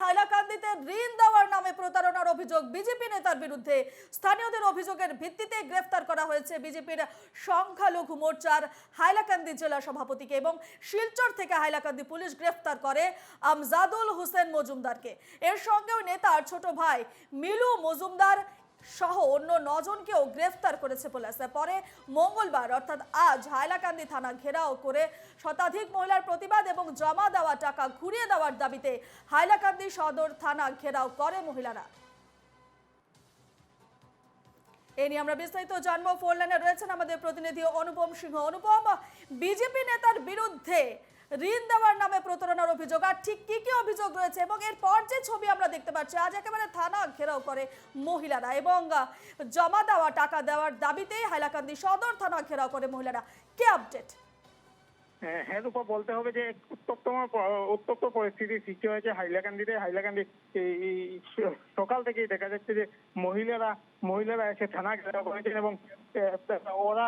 হাইলাকান্দিতে ঋণ দেওয়ার নামে প্রতারণার অভিযোগ বিজেপি নেতার বিরুদ্ধে। স্থানীয়দের অভিযোগের ভিত্তিতে গ্রেফতার করা হয়েছে বিজেপির সংখ্যালঘু মোর্চার হাইলাকান্দি জেলা সভাপতিকে এবং শিলচর থেকে হাইলাকান্দি পুলিশ গ্রেফতার করে আমজাদুল হোসেন মজুমদারকে। এর সঙ্গেও নেতার ছোট ভাই মিলু মজুমদার সহ অন্য নজনকেও গ্রেফতার করেছে পুলিশ। পরে মঙ্গলবার, অর্থাৎ আজ, হাইলাকান্দি থানা ঘেরাও করে শতাধিক মহিলার প্রতিবাদ এবং জমা দেওয়া টাকা ঘুরিয়ে দেওয়ার দাবিতে হাইলাকান্দি সদর থানা ঘেরাও করে মহিলারা। এ নিয়ে আমরা বিস্তারিত জানব। ফোন লাইনে রয়েছেন আমাদের প্রতিনিধি অনুপম সিংহ। অনুপম, বিজেপি নেতার বিরুদ্ধে ঋণ দেওয়ার নামে প্রতারণার অভিযোগ। আর ঠিক কি কি অভিযোগ রয়েছে এবং এরপর যে ছবি আমরা দেখতে পাচ্ছি, আজ একেবারে থানা ঘেরাও করে মহিলারা এবং জমা দেওয়া, টাকা দেওয়ার দাবিতেই হাইলাকান্দি সদর থানা ঘেরাও করে মহিলারা। কি আপডেট? হ্যাঁ হ্যাঁ রূপা, বলতে হবে যে উত্তপ্তম উত্তপ্ত পরিস্থিতির সৃষ্টি হয়েছে হাইলাকান্দিতে। হাইলাকান্দি সকাল থেকেই দেখা যাচ্ছে যে মহিলারা মহিলারা এসে থানা ঘেরাও করেছেন এবং ওরা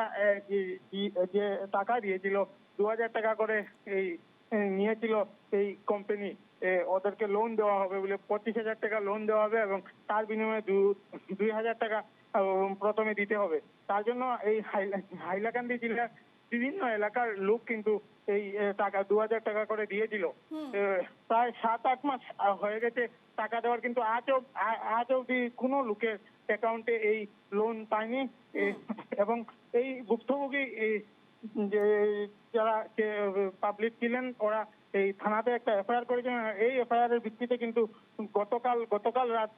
যে টাকা দিয়েছিল দু হাজার টাকা করে এই নিয়েছিল এই কোম্পানি ওদেরকে লোন দেওয়া হবে বলে পঁচিশ হাজার টাকা লোন দেওয়া হবে এবং তার বিনিময়ে দু- দুই হাজার টাকা প্রথমে দিতে হবে। তার জন্য এই হাইলাকান্দি জেলার বিভিন্ন এলাকার লোক কিন্তু এই টাকা দু হাজার টাকা করে দিয়েছিল। প্রায় সাত আট মাস হয়ে গেছে টাকা দেওয়ার কিন্তু আজ অব- আজ অব্দি কোনো লোকের অ্যাকাউন্টে এই লোন পায়নি। এবং এই ভুক্তভোগী এই যে যারা পাবলিক ছিলেন ওরা এই থানাতে একটা এফআইআর করেছেন। এই এফআইআর এর ভিত্তিতে কিন্তু গতকাল গতকাল রাত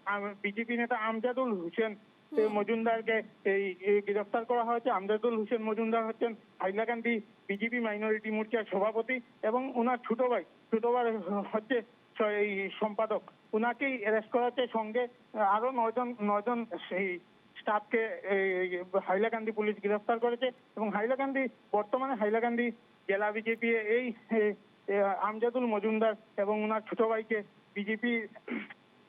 বিজেপি নেতা আমজাদুল হোসেন মজুমদারকে এই এই গ্রেফতার করা হয়েছে। আমজাদুল হোসেন মজুমদার হচ্ছেন হাইলাকান্দি বিজেপি মাইনরিটি মোর্চার সভাপতি এবং ওনার ছোট ভাই। ছোট ভাই হচ্ছে এই সম্পাদক। ওনাকেই অ্যারেস্ট করা হচ্ছে। সঙ্গে আরও নয়জন নয়জন সেই স্টাফকে হাইলাকান্দি পুলিশ গ্রেফতার করেছে এবং হাইলাকান্দি বর্তমানে হাইলাকান্দি জেলা বিজেপি এই আমজাদুল মজুমদার এবং ওনার ছোট ভাইকে বিজেপি,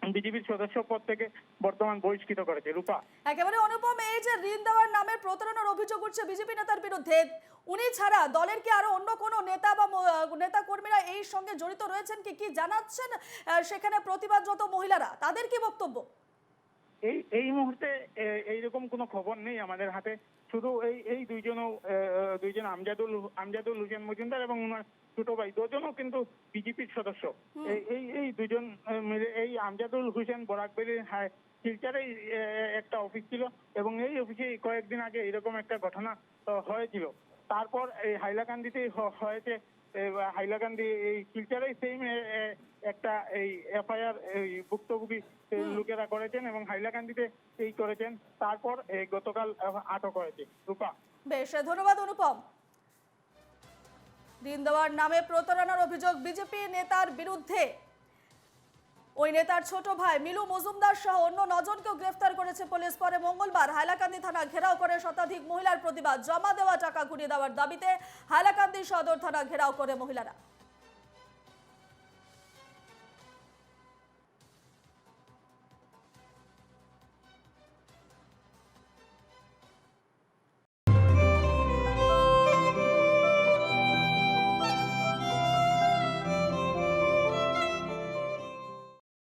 বিজেপির সদস্য পদ থেকে বর্তমান বহিষ্কৃত করেছে। রূপা। একেবারে অনুপম, এই যে ঋণ দেওয়ার নামে প্রতারণার অভিযোগ উঠছে বিজেপি নেতার বিরুদ্ধে, উনি ছাড়া দলের কি আরও অন্য কোনো নেতা বা নেতা কর্মীরা এই সঙ্গে জড়িত রয়েছেন কি? কি জানাচ্ছেন সেখানে প্রতিবাদরত মহিলারা? তাদের কি বক্তব্য? এই এই মুহূর্তে এইরকম কোনো খবর নেই আমাদের হাতে। শুধু এই এই দুইজনও এ, দুইজন আমজাদুল আমজাদুল হোসেন মজুমদার এবং ওনার ছোট ভাই দুজনও কিন্তু বিজেপির সদস্য। এই এই এই দুজন মিলে এই আমজাদুল হোসেন বরাকবেলির হাই শিলচারেই একটা অফিস ছিল এবং এই অফিসে কয়েকদিন আগে এরকম একটা ঘটনা হয়েছিল। তারপর এই হাইলাকান্দিতেই হ- হয়েছে হাইলাকান্দি এই সেম একটা এই এফআইআর এই ভুক্তভোগী লোকেরা করেছেন এবং হাইলাকান্দিতে এই করেছেন। তারপর গতকাল আটক হয়েছে রূপা। বেশ ধন্যবাদ অনুপম। দিন দেওয়ার নামে প্রতারণার অভিযোগ বিজেপি নেতার বিরুদ্ধে। ওই নেতার ছোট ভাই মিলু মজুমদার সহ অন্য নজনকেও গ্রেফতার করেছে পুলিশ। পরে মঙ্গলবার হাইলাকান্দি থানা ঘেরাও করে শতাধিক মহিলার প্রতিবাদ। জমা দেওয়া টাকা ঘুরিয়ে দেওয়ার দাবিতে হাইলাকান্দি সদর থানা ঘেরাও করে মহিলারা।